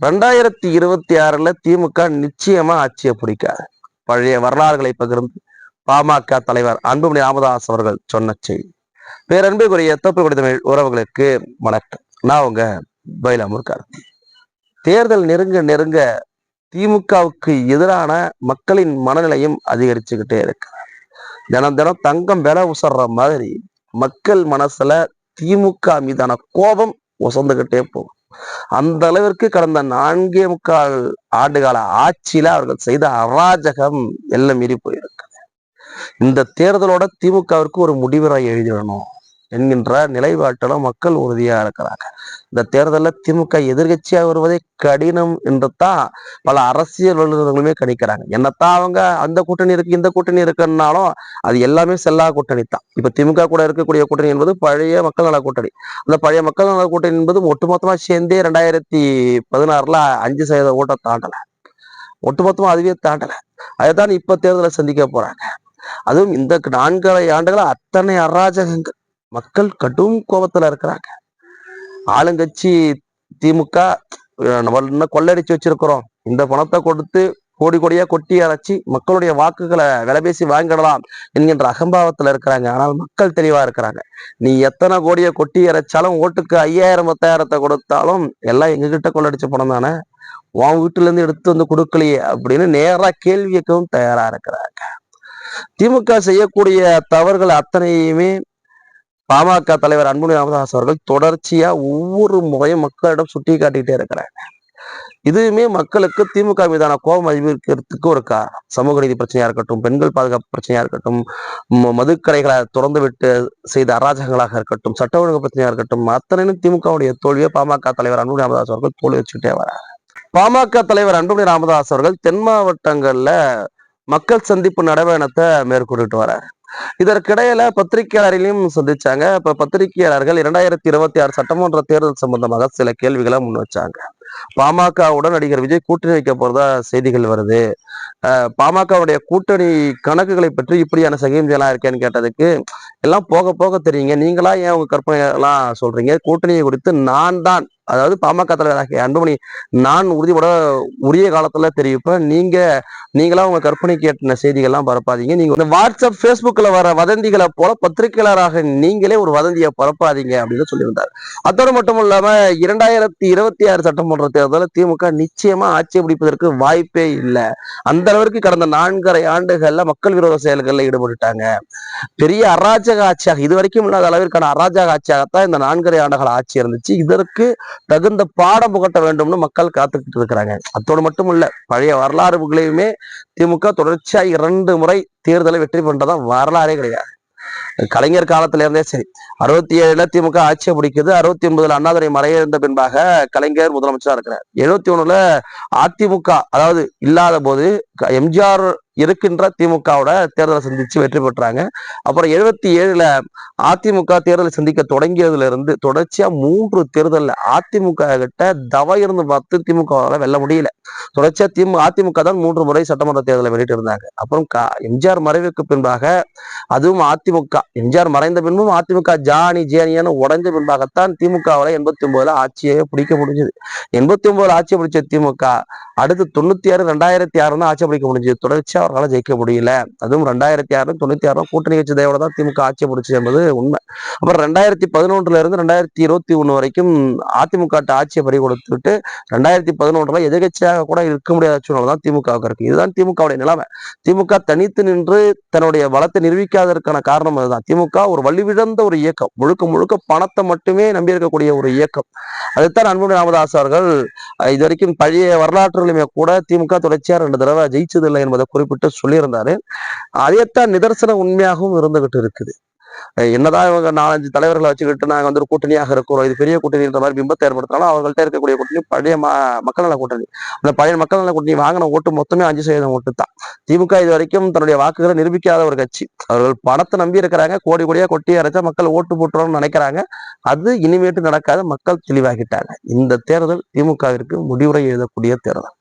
ரெண்டாயிரத்தி இருபத்தி ஆறுல திமுக நிச்சயமா ஆட்சியை பிடிக்காது. பழைய வரலாறுகளை பகிர்ந்து பாமக தலைவர் அன்புமணி ராமதாஸ் அவர்கள் சொன்ன செய்தி. பேரன்புக்குரிய தப்பு தமிழ் உறவுகளுக்கு வணக்கம். நான் உங்க பயிலாமூர் கார்த்தி தேர்தல் நெருங்க நெருங்க திமுகவுக்கு எதிரான மக்களின் மனநிலையும் அதிகரிச்சுக்கிட்டே இருக்கு தினம் தினம் தங்கம் விலை உசர்ற மாதிரி மக்கள் மனசுல திமுக மீதான கோபம் உசந்துகிட்டே போகும் அந்த அளவிற்கு கடந்த நான்கே முக்கால் ஆண்டுகால ஆட்சியில அவர்கள் செய்த அராஜகம் எல்லாம் மீறி போயிருக்கு இந்த தேர்தலோட திமுகவிற்கு ஒரு முடிவுரை எழுதிடணும். என்கின்ற நிலைப்பாட்டிலும் மக்கள் உறுதியா இருக்கிறாங்க. இந்த தேர்தலில் திமுக எதிர்கட்சியாக வருவதே கடினம் என்று தான் பல அரசியல் வல்லுநர்களுமே கணிக்கிறாங்க. என்னத்தான் அவங்க அந்த கூட்டணி இருக்கு இந்த கூட்டணி இருக்குன்னாலும் அது எல்லாமே செல்லா கூட்டணி தான். இப்போ திமுக கூட இருக்கக்கூடிய கூட்டணி என்பது பழைய மக்கள் நல கூட்டணி. அந்த பழைய மக்கள் நல கூட்டணி என்பது ஒட்டுமொத்தமாக சேர்ந்தே ரெண்டாயிரத்தி பதினாறுல அஞ்சு சதவீத ஓட்டை தாண்டலை. ஒட்டுமொத்தமாக அதுவே தாண்டல. அதைத்தான் இப்போ தேர்தலை சந்திக்க போறாங்க. அதுவும் இந்த நான்கரை ஆண்டுகள அத்தனை அராஜகங்கள். மக்கள் கடும் கோபத்துல இருக்கிறாங்க. ஆளுங்கட்சி திமுக நம்ம இன்னும் கொள்ளடிச்சு வச்சிருக்கிறோம். இந்த பணத்தை கொடுத்து கோடி கோடியா கொட்டி அரைச்சி மக்களுடைய வாக்குகளை விலை பேசி வாங்கிடலாம் என்கின்ற அகம்பாவத்துல இருக்கிறாங்க. ஆனால் மக்கள் தெளிவா இருக்கிறாங்க. நீ எத்தனை கோடியை கொட்டி அரைச்சாலும் ஓட்டுக்கு ஐயாயிரம் பத்தாயிரத்தை கொடுத்தாலும் எல்லாம் எங்ககிட்ட கொள்ளடிச்ச பணம் தானே? உன் வீட்டுல இருந்து எடுத்து வந்து கொடுக்கலையே அப்படின்னு நேரா கேள்வி கேட்கவும் தயாரா இருக்கிறாங்க. திமுக செய்யக்கூடிய தவறுகள் அத்தனையுமே பாமக தலைவர் அன்புமணி ராமதாஸ் அவர்கள் தொடர்ச்சியா ஒவ்வொரு முறையும் மக்களிடம் சுட்டி காட்டிக்கிட்டே இருக்கிறாங்க இதுவுமே மக்களுக்கு திமுக மீதான கோபம் அதிகரிக்கிறதுக்கு ஒரு காரணம். சமூக நீதி பிரச்சனையா இருக்கட்டும் பெண்கள் பாதுகாப்பு பிரச்சனையா இருக்கட்டும் ம- மதுக்கடைகளை திறந்து விட்டு செய்த அராஜகங்களாக இருக்கட்டும் சட்ட ஒழுங்கு பிரச்சனையா இருக்கட்டும் அத்தனையும் திமுகவுடைய தோல்வியை பாமக தலைவர் அன்புமணி ராமதாஸ் அவர்கள் தோல்வி வச்சுக்கிட்டே வராங்க பாமக தலைவர் அன்புமணி ராமதாஸ் அவர்கள் தென் மாவட்டங்கள்ல மக்கள் சந்திப்பு நடவடிக்கை மேற்கொண்டுட்டு வராரு இதற்கிடையில பத்திரிகையாளர்களையும் சந்திச்சாங்க. இப்ப பத்திரிகையாளர்கள் இரண்டாயிரத்தி இருபத்தி ஆறு சட்டமன்ற தேர்தல் சம்பந்தமாக சில கேள்விகளை முன் வச்சாங்க. பாமகவுடன் நடிகர் விஜய் கூட்டணி வைக்க போறதா செய்திகள் வருது. பாமகவுடைய கூட்டணி கணக்குகளை பற்றி இப்படியான சகிம்செல்லாம் இருக்கேன்னு கேட்டதுக்கு எல்லாம் போக போக தெரியுங்க. நீங்களா ஏன் உங்க கற்பனை எல்லாம் சொல்றீங்க? கூட்டணியை குறித்து நான் தான் அதாவது பாமக தலைவராகிய அன்புமணி நான் உறுதியோட உரிய காலத்துல தெரிவிப்பேன். நீங்க நீங்களா உங்க கற்பனைக்கு கேட்டின செய்திகள்லாம் பரப்பாதீங்க. நீங்க இந்த வாட்ஸ்அப் ஃபேஸ்புக்ல வர வதந்திகளை போல பத்திரிகையாளராக நீங்களே ஒரு வதந்தியை பரப்பாதீங்க அப்படின்னு சொல்லியிருந்தார். அதோடு மட்டும் இல்லாம இரண்டாயிரத்தி இருபத்தி ஆறு சட்டமன்ற தேர்தலில் திமுக நிச்சயமா ஆட்சி பிடிப்பதற்கு வாய்ப்பே இல்லை. அந்த அளவிற்கு கடந்த நான்கரை ஆண்டுகள்ல மக்கள் விரோத செயல்களில் ஈடுபட்டுட்டாங்க. பெரிய அராஜக ஆட்சியாக இது வரைக்கும் இல்லாத அளவிற்கான அராஜக ஆட்சியாகத்தான் இந்த நான்கரை ஆண்டுகள் ஆட்சி இருந்துச்சு. இதற்கு தகுந்த பாடம் புகட்ட வேண்டும்னு மக்கள் காத்துக்கிட்டு இருக்கிறாங்க. அத்தோடு மட்டும் இல்ல பழைய வரலாறுகளையுமே திமுக தொடர்ச்சியா இரண்டு முறை தேர்தலை வெற்றி பண்றதா வரலாறே கிடையாது. கலைஞர் காலத்துல இருந்தே சரி. அறுபத்தி ஏழுல திமுக ஆட்சியை பிடிக்குது அறுபத்தி ஒன்பதுல அண்ணாதுரை மறையிருந்த பின்பாக கலைஞர் முதலமைச்சரா இருக்கிறார். எழுபத்தி ஒண்ணுல அதிமுக அதாவது இல்லாத போது எம்ஜிஆர் இருக்கின்ற திமுகவோட தேர்தலை சந்திச்சு வெற்றி பெற்றாங்க. அப்புறம் எழுபத்தி ஏழுல அதிமுக தேர்தலை சந்திக்க தொடங்கியதுல இருந்து தொடர்ச்சியா மூன்று தேர்தல் அதிமுக கிட்ட தவ இருந்து பார்த்து திமுகவால வெல்ல முடியல. தொடர்ச்சியா திமு அதிமுக தான் மூன்று முறை சட்டமன்ற தேர்தலை வெளியிட்டு இருந்தாங்க. அப்புறம் எம்ஜிஆர் மறைவுக்கு பின்பாக அதுவும் அதிமுக எம்ஜிஆர் மறைந்த பின்பும் அதிமுக ஜானி ஜேனியான்னு உடஞ்ச பின்பாகத்தான் திமுகவில் எண்பத்தி ஒன்பதுல ஆட்சியை பிடிக்க முடிஞ்சது. எண்பத்தி ஒன்பதுல ஆட்சியை பிடிச்ச திமுக அடுத்து தொண்ணூத்தி ஆறு ரெண்டாயிரத்தி ஆறு தான் ஆட்சி பிடிக்க முடிஞ்சது. தொடர்ச்சியா அவர்களால் ஜெயிக்க முடியல. அதுவும் ரெண்டாயிரத்தி ஆறு தொண்ணூத்தி ஆறு கூட்டணி கட்சி தயவோட தான் திமுக ஆட்சி பிடிச்சி என்பது உண்மை. அப்புறம் ரெண்டாயிரத்தி பதினொன்றுல இருந்து ரெண்டாயிரத்தி இருபத்தி ஒண்ணு வரைக்கும் அதிமுக ஆட்சியை பறி கொடுத்துட்டு ரெண்டாயிரத்தி பதினொன்றுல எதிர்கட்சியாக கூட இருக்க முடியாத சூழ்நிலை தான் திமுகவுக்கு இருக்கு. இதுதான் திமுகவுடைய நிலைமை. திமுக தனித்து நின்று தன்னுடைய பலத்தை நிரூபிக்காததற்கான காரணம் அதுதான். திமுக ஒரு வலிவிழந்த ஒரு இயக்கம். முழுக்க முழுக்க பணத்தை மட்டுமே நம்பி இருக்கக்கூடிய ஒரு இயக்கம். அதுதான் அன்புமணி ராமதாஸ் அவர்கள் இது வரைக்கும் பழைய வரலாற்றுகளுமே கூட திமுக தொடர்ச்சியாக ரெண்டு தடவை ஜெயிச்சதில்லை என்பதை குறிப்பிட்டு சொல்லியிருந்தாரு. அதேத்தான் நிதர்சன உண்மையாகவும் இருந்துகிட்டு இருக்குது. என்னதான் இவங்க நாலஞ்சு தலைவர்களை வச்சுக்கிட்டு நாங்க வந்து ஒரு கூட்டணியாக இருக்கிறோம். இது பெரிய கூட்டணின்ற மாதிரி பிம்பத்தை ஏற்படுத்தினாலும் அவங்கள்ட்ட இருக்கக்கூடிய கூட்டணி பழைய ம மக்கள் நல கூட்டணி. அந்த பழைய மக்கள் நல கூட்டணி வாங்கின ஓட்டு மொத்தமே அஞ்சு சதவீதம் ஓட்டு தான். திமுக இது வரைக்கும் தன்னுடைய வாக்குகளை நிரூபிக்காத ஒரு கட்சி. அவர்கள் பணத்தை நம்பி இருக்கிறாங்க. கோடி கோடியா கொட்டி அரைச்சா மக்கள் ஓட்டு போட்டுறோம்னு நினைக்கிறாங்க. அது இனிமேட்டு நடக்காத. மக்கள் தெளிவாகிட்டாங்க. இந்த தேர்தல் திமுகவிற்கு முடிவுரை எழுதக்கூடிய தேர்தல்.